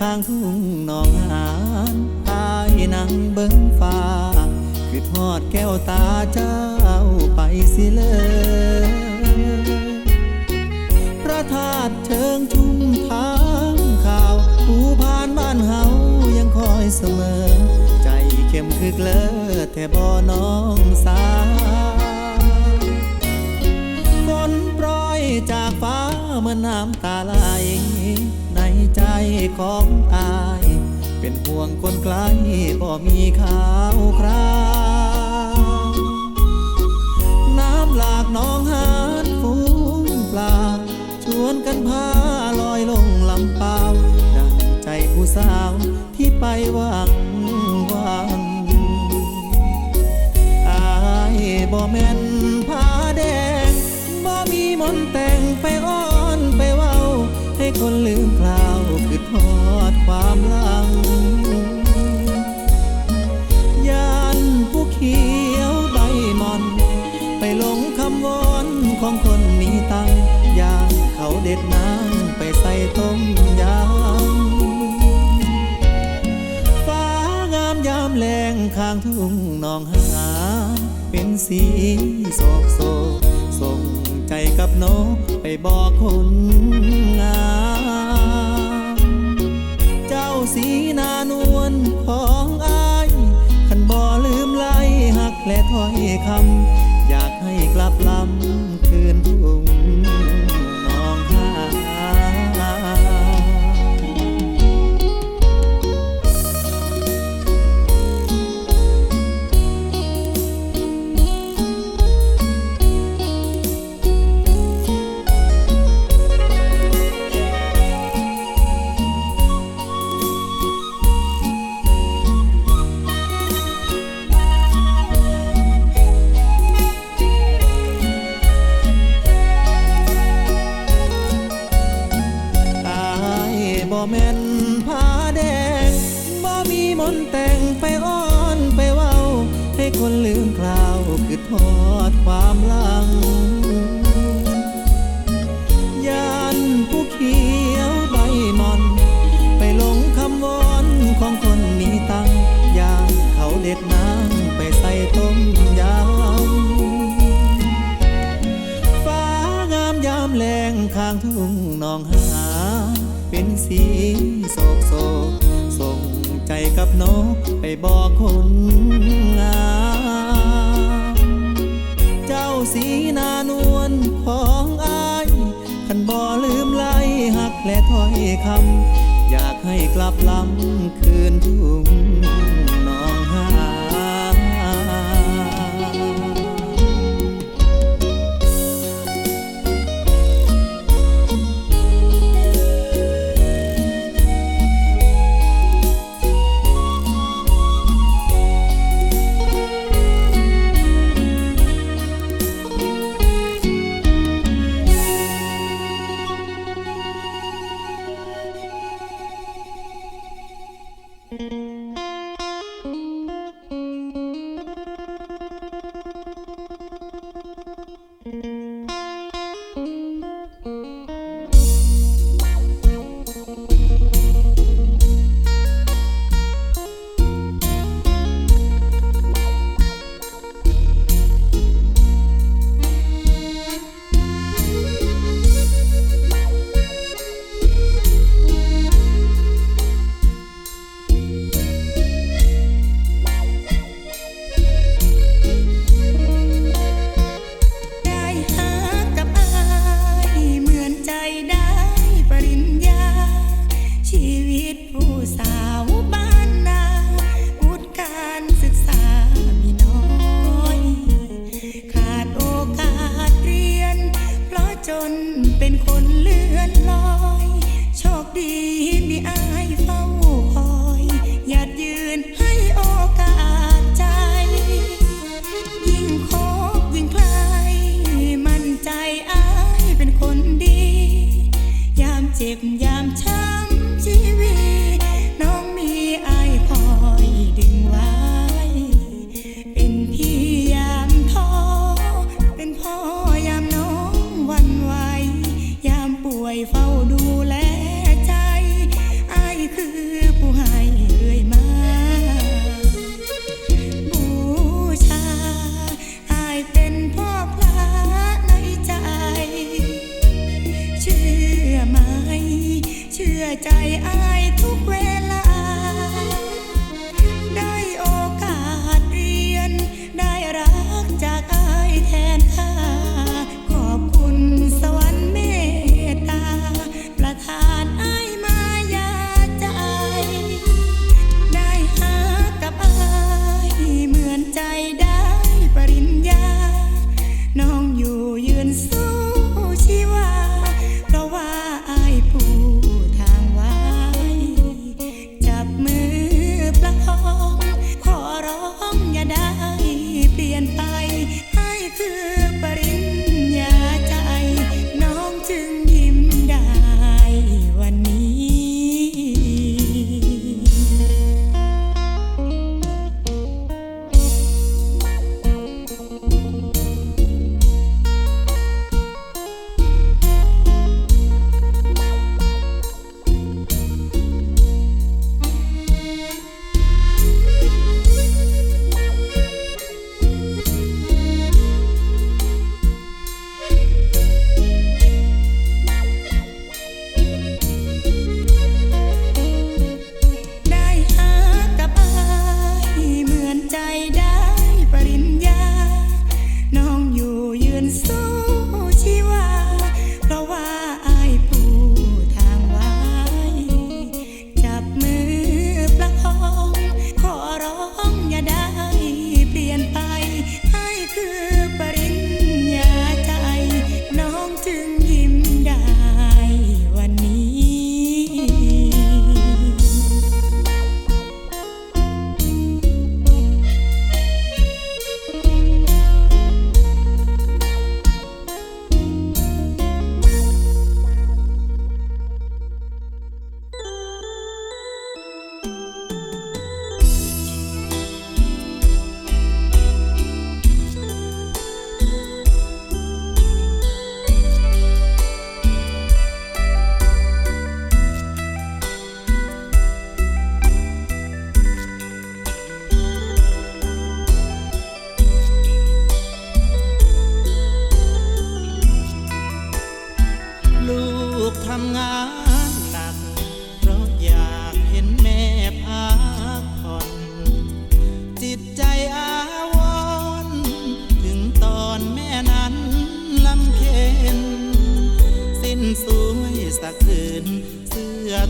ข้างทุ่งนองหานตายนั่งเบิ้งฟ้าคือทอดแก้วตาเจ้าไปสิเลยพระธาตุเชิงชุมทางข่าวผู้พานบ้านเฮายังคอยเสมอ ใจเข้มคึกเลิศแต่บ่น้องสาฝนปล่อยจากฟ้าเมื่อน้ำตาไหล ใจของอาย เป็นห่วงคนไกลก็มีข่าวคราว ใส่ต้มยำฟ้างามยามแรงข้างทุ่งนองหา เป็นสีสอกโศกส่งใจกับน้องไปบอกคนงาม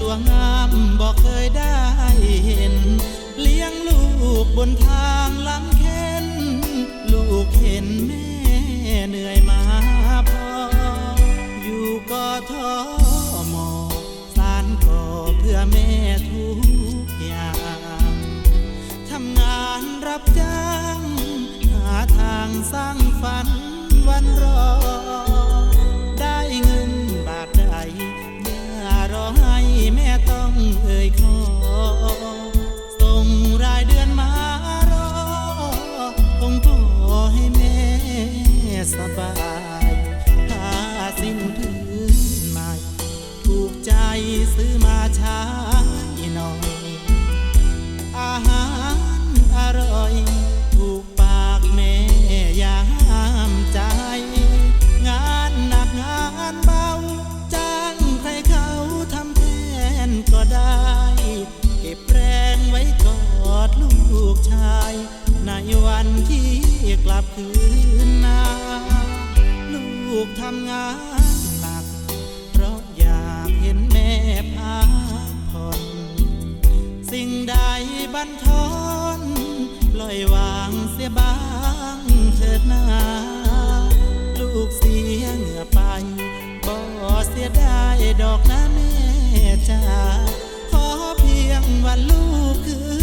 ตัวงามบอกเคยได้เห็น เลี้ยงลูกบนทางลำเค็นลูกเห็นแม่เหนื่อยมาพอ อยู่กอทมสารก่อเพื่อแม่ทุกอย่างทำงานรับจ้าง หาทางสร้างฝันวันรอ ต้องเอ่ยขอ ส่งรายเดือนมารอ คงพอให้แม่สบายถ้าสิ้นพื้นใหม่ ถูกใจซื้อ ชาย ในวันที่กลับคืนนาลูกทำงานหนัก เพราะอยากเห็นแม่พักผ่อนสิ่งใดบันทอนปล่อยวางเสียบ้างเถิดนาลูกเสียเหงื่อไปบ่เสียดายดอกนะแม่จ้าขอเพียงวันลูกคืน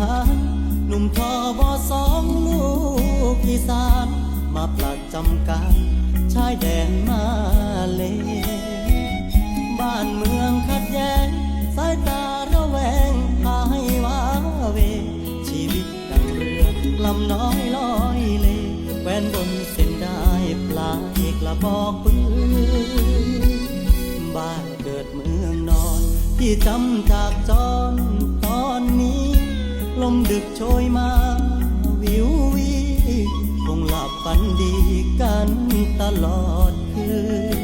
หารหนุ่มทอบอสองลูกอีสาน มาประจำการชายแดนมาเล บ้านเมืองขัดแย้ง สายตาระแวงพาให้ว้าเว ชีวิตดังเรือลำน้อยลอยเลแวนบนเส้นได้ปลายกระบอกปืนบ้านเกิดเมืองนอน ที่จำจากจอน ลมดึกโชยมาวิววีคงหลับฝันดีกันตลอดคืน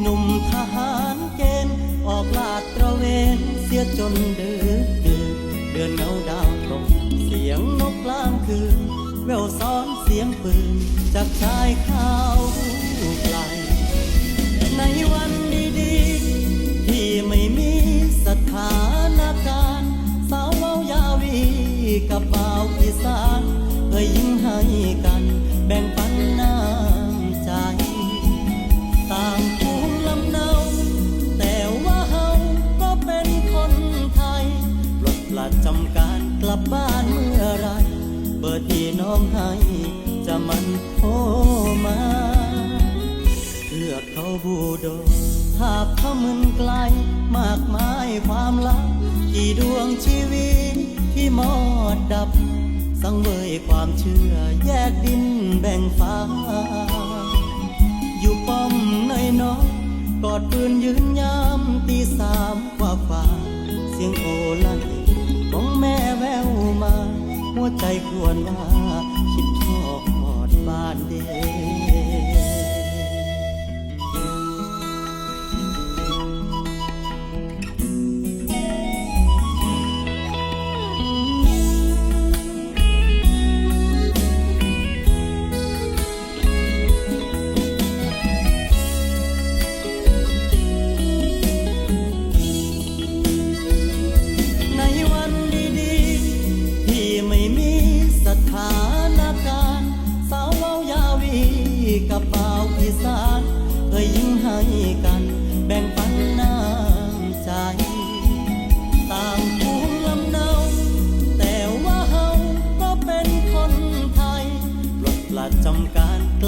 หนุ่มทหารเกณฑ์ออกลาดตระเวนเสียจนดึกดึกเดือนเงาดาวตกเสียงนกกลางคืนแววซ้อนเสียงปืนจากชายเขาไกลในวัน กับบ่าอีสานเอ่ยยิ้มให้กันแบ่งปันน้ำใจ ต่างภูมิลำเนาแต่ว่าเฮาก็เป็นคนไทยปลดประจำการกลับบ้านเมื่อไรเบอร์ที่น้องให้จะมันโทรมาเลือกเขาบูโดภาพเขามึนไกล มากมายความลับกี่ดวงชีวิต มอดดับ สังเวยความเชื่อแยกดินแบ่งฟ้า อยู่ป้อมในน้อยกอดปืนยืนยามตีสามกว่าฝ่า เสียงโอลั่นของแม่แววมา หัวใจควญว่า คิดทอดบ้านเด็ใ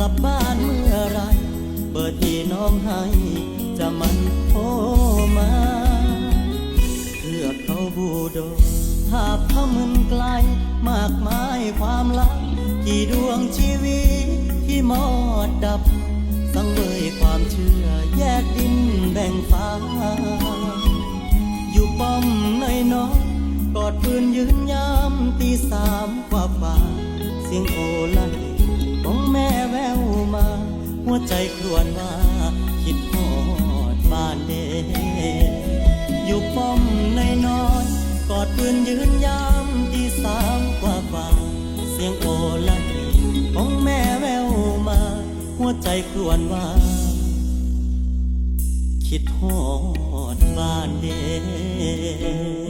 ลับบ้านเมื่อไร เบอร์ที่น้องให้ จะมันโทรมาเทือกเขาบูโดภาพเขามึนไกล มากมายความลับ กี่ดวงชีวิตที่มอดดับ สังเวยความเชื่อแยกดินแบ่งฟ้า อยู่ป้อมในน้อยๆกอดปืนยืนยามตีสามกว่าฝ่าเสียงโอลั่นของแม่แววมา หัวใจครวญว่า คิดฮอดบ้านเดอยู่ป้อมในน้อยกอดปืนยืนยามตีสามกว่าฝ่า เสียงโอลั่นของแม่แววมา หัวใจครวญว่า คิดฮอดบ้านเด็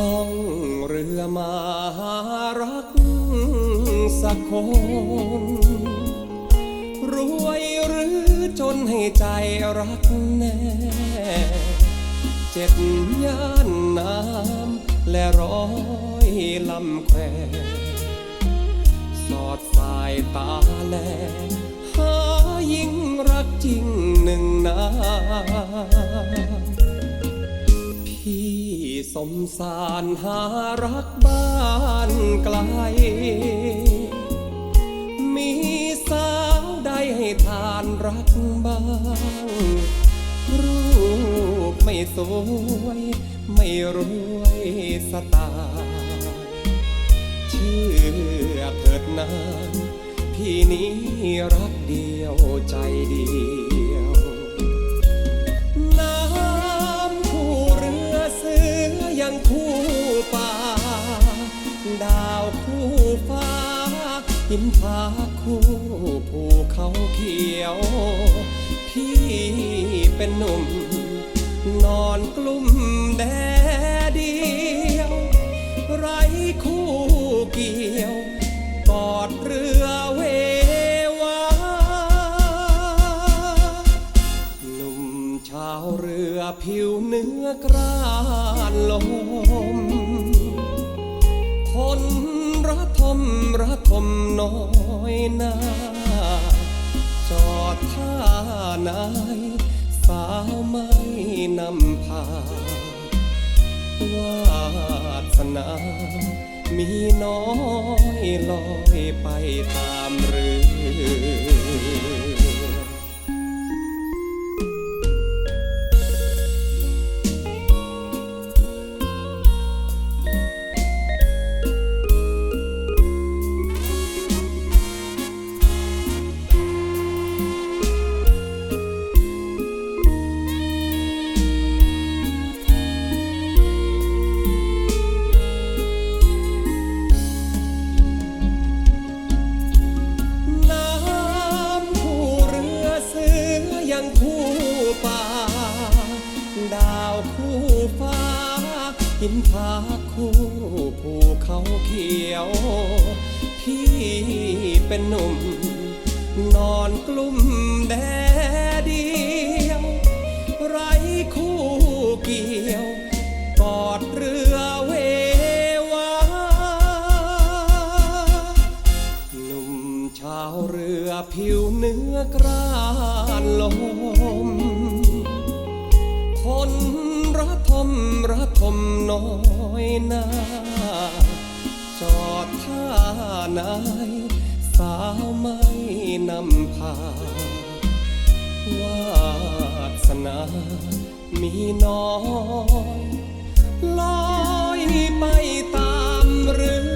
ล่องเรือมาหารักสักคน รวยหรือจนให้ใจรักแน่ เจ็ดย่านน้ำและร้อยลำแควสอดสายตาแลหายิ่งรักจริงหนึ่งนาพี่ สมสารหารักบ้านไกล มีสาวใดให้ทานรักบ้าง รูปไม่สวย ไม่รวยสตล์เชื่อเถิดนานพี่นี้รักเดียวใจดี หินผาคู่ภูเขาเขียว พี่เป็นหนุ่ม นอนกลุ่มแดดเดียว ไรคู่เกี่ยว กอดเรือเววาหนุ่มชาวเรือผิวเนื้อกรานลม คนระทมระ ผมน้อยหนาจอดท่านาย สาวไม่นำพาวาสนา มีน้อยลอยไปตามเรือ ยังคู่ป่า ดาวคู่ฟ้า หินผาคู่ภูเขาเขียว พี่เป็นหนุ่ม นอนกลุ่มแดดเดียว ไรคู่เกี่ยว กอดเรือเววาหนุ่มชาวเรือผิวเนื้อกรา ลม คนระทมระทมน้อยหนาจอดท่านายสาวไม่นำพาวาสนามีน้อยลอยไปตามเรือ